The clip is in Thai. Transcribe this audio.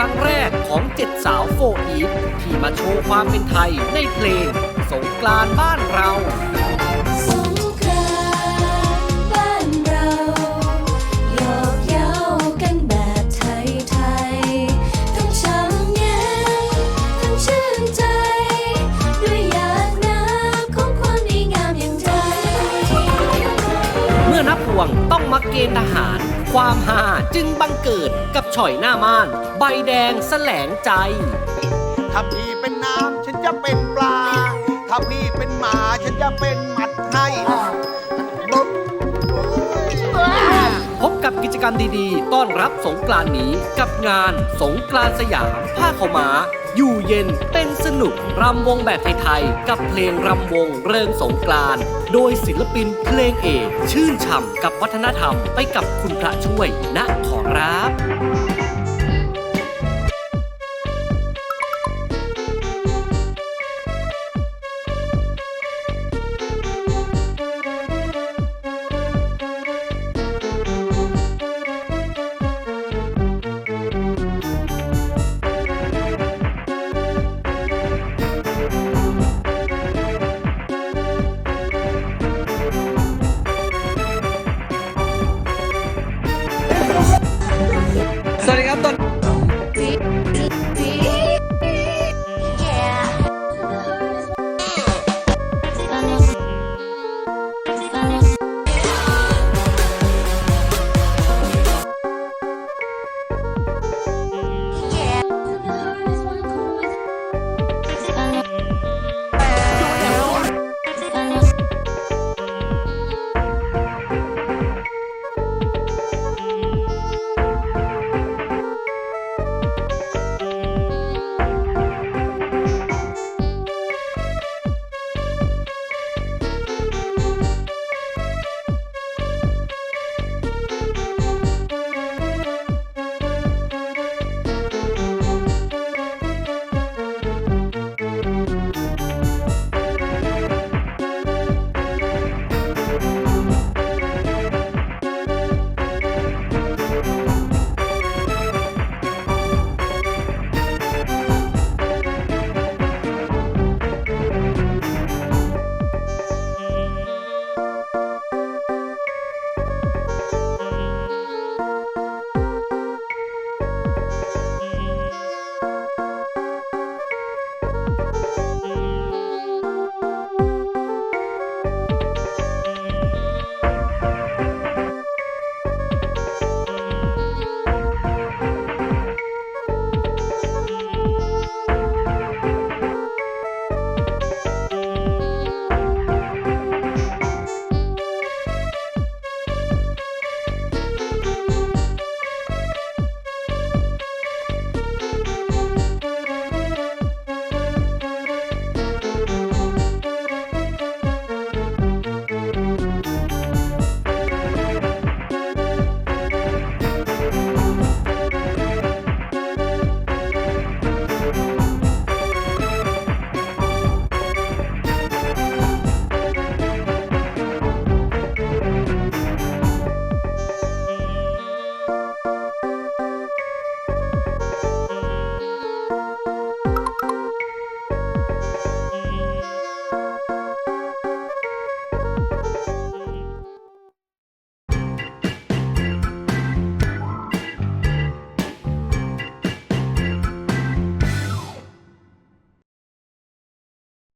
รั้งแรกของเจ็ดสาวโฟอีฟที่มาโชว์ความเป็นไทยในเพลง สงกรานต์บ้านเราเมื่อนับพวงต้องมาเกณฑ์ทหาร ความหาจึงบังเกิดกับฉ่อยหน้าม่าน ใบแดงแสลงใจ ถ้าพี่เป็นน้ำฉันจะเป็นปลา ถ้าพี่เป็นหมาฉันจะเป็นหมัดให้บุ๊บพบกับกิจกรรมดีๆ ต้อนรับสงกรานต์นี้กับงานสงกรานต์สยามผ้าขาวม้า อยู่เย็นเป็นสนุกรำวงแบบไทยๆ กับเพลงรำวงเริงสงกรานต์โดยศิลปินเพลงเอก ชื่นฉ่ำกับวัฒนธรรมไปกับคุณพระช่วยนะขอรับ